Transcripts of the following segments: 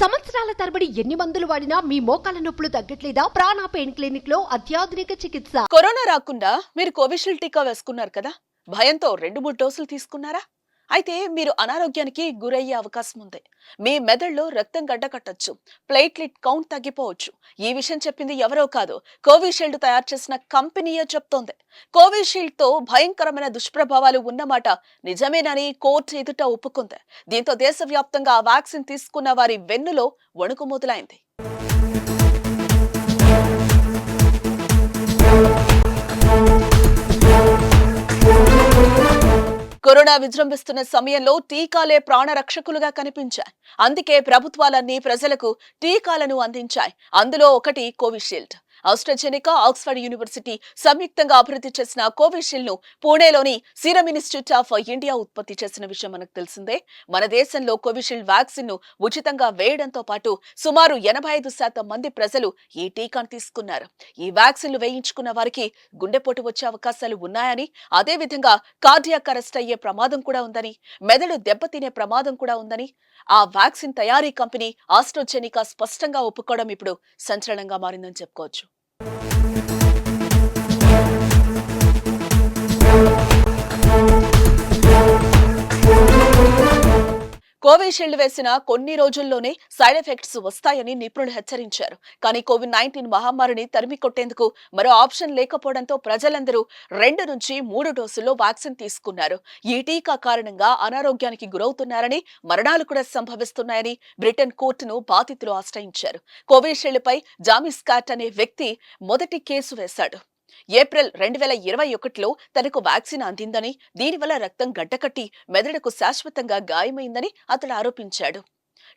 సంవత్సరాల తరబడి ఎన్ని మందులు వాడినా మీ మోకాల నొప్పులు తగ్గట్లేదా? ప్రాణ పెయిన్ క్లినిక్లో అత్యాధునిక చికిత్స. కరోనా రాకుండా మీరు కోవిషీల్డ్ టీకా వేసుకున్నారు కదా? భయంతో రెండు మూడు డోసులు తీసుకున్నారా? అయితే మీరు అనారోగ్యానికి గురయ్యే అవకాశం ఉంది. మీ మెదడులో రక్తం గడ్డకట్టొచ్చు. ప్లేట్లెట్ కౌంట్ తగ్గిపోవచ్చు. ఈ విషయం చెప్పింది ఎవరో కాదు. కోవిషీల్డ్ తయారు చేసిన కంపెనీయే చెప్తోంది. కోవిషీల్డ్తో భయంకరమైన దుష్ప్రభావాలు ఉన్నమాట నిజమేనని కోర్టు ఎదుట ఒప్పుకుంది. దీంతో దేశవ్యాప్తంగా ఆ వ్యాక్సిన్ తీసుకున్న వారి వెన్నులో వణుకు మొదలైంది. కరోనా విజృంభిస్తున్న సమయంలో టీకాలే ప్రాణరక్షకులుగా కనిపించాయి. అందుకే ప్రభుత్వాలన్నీ ప్రజలకు టీకాలను అందించాయి. అందులో ఒకటి కోవిషీల్డ్. ఆస్ట్రాజెనికా ఆక్స్ఫర్డ్ యూనివర్సిటీ సంయుక్తంగా అభివృద్ధి చేసిన కోవిషీల్డ్ను పూణేలోని సీరం ఇన్స్టిట్యూట్ ఆఫ్ ఇండియా ఉత్పత్తి చేసిన విషయం మనకు తెలిసిందే. మన దేశంలో కోవిషీల్డ్ వ్యాక్సిన్ను ఉచితంగా వేయడంతో పాటు సుమారు ఎనభై ఐదు శాతం మంది ప్రజలు ఈ టీకాను తీసుకున్నారు. ఈ వ్యాక్సిన్లు వేయించుకున్న వారికి గుండెపోటు వచ్చే అవకాశాలు ఉన్నాయని అదే విధంగా కార్డియాక్ అరెస్ట్ అయ్యే ప్రమాదం కూడా ఉందని మెదడు దెబ్బతినే ప్రమాదం కూడా ఉందని ఆ వ్యాక్సిన్ తయారీ కంపెనీ ఆస్ట్రోజెనికా స్పష్టంగా ఒప్పుకోవడం ఇప్పుడు సంచలనంగా మారిందని చెప్పుకోవచ్చు. Thank you. కోవిషీల్డ్ వేసిన కొన్ని రోజుల్లోనే సైడ్ ఎఫెక్ట్స్ వస్తాయని నిపుణులు హెచ్చరించారు. కానీ కోవిడ్ నైన్టీన్ మహమ్మారిని తరిమి కొట్టేందుకు మరో ఆప్షన్ లేకపోవడంతో ప్రజలందరూ రెండు నుంచి మూడు డోసుల్లో వ్యాక్సిన్ తీసుకున్నారు. ఈ టీకా కారణంగా అనారోగ్యానికి గురవుతున్నారని మరణాలు కూడా సంభవిస్తున్నాయని బ్రిటన్ కోర్టును బాధితులు ఆశ్రయించారు. కోవిషీల్డ్ పై జామిస్ కాట్ అనే వ్యక్తి మొదటి కేసు వేశాడు. ఏప్రిల్ రెండు వేల ఇరవై ఒకటిలో తనకు వ్యాక్సిన్ అందిందని దీనివల్ల రక్తం గడ్డకట్టి మెదడుకు శాశ్వతంగా గాయమైందని అతడు ఆరోపించాడు.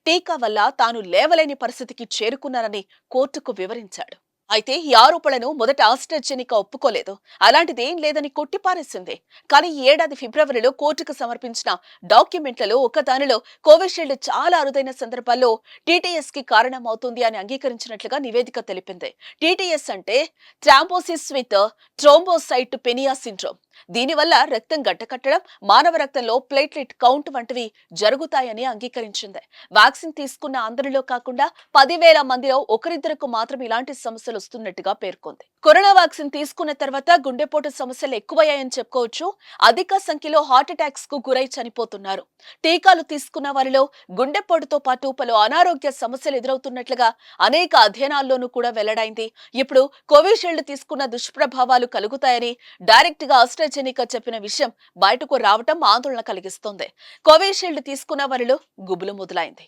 టీకా వల్ల తాను లేవలేని పరిస్థితికి చేరుకున్నానని కోర్టుకు వివరించాడు. అయితే ఈ ఆరోపణలను మొదట ఆస్ట్రజెనిక ఒప్పుకోలేదు. అలాంటిదేం లేదని కొట్టిపారేసింది. కానీ ఈ ఏడాది ఫిబ్రవరిలో కోర్టుకు సమర్పించిన డాక్యుమెంట్లలో ఒకదానిలో కోవిషీల్డ్ చాలా అరుదైన సందర్భాల్లో టీటీఎస్కి కారణమవుతుంది అని అంగీకరించినట్లుగా నివేదిక తెలిపింది. టీటీఎస్ అంటే ట్రాంబోసిస్ విత్ ట్రోంబోసైట్ పెనియా సిండ్రోమ్. దీనివల్ల రక్తం గడ్డకట్టడం మానవ రక్తంలో ప్లేట్లెట్ కౌంట్ వంటివి జరుగుతాయని అంగీకరించింది. వ్యాక్సిన్ తీసుకున్న అందరిలో కాకుండా పదివేల మందిలో ఒకరిద్దరికి మాత్రం ఇలాంటి సమస్యలు వస్తున్నట్టుగా పేర్కొంది. కరోనా వ్యాక్సిన్ తీసుకున్న తర్వాత గుండెపోటు సమస్యలు ఎక్కువయ్యాయని చెప్పుకోవచ్చు. అధిక సంఖ్యలో హార్ట్ అటాక్స్కు గురై చనిపోతున్నారు. టీకాలు తీసుకున్న వారిలో గుండెపోటుతో పాటు పలు అనారోగ్య సమస్యలు ఎదురవుతున్నట్లుగా అనేక అధ్యయనాల్లోనూ కూడా వెల్లడైంది. ఇప్పుడు కోవిషీల్డ్ తీసుకున్న దుష్ప్రభావాలు కలుగుతాయని డైరెక్ట్గా ఆస్ట్రాజెనికా చెప్పిన విషయం బయటకు రావటం ఆందోళన కలిగిస్తోంది. కోవిషీల్డ్ తీసుకున్న వారిలో గుబులు మొదలైంది.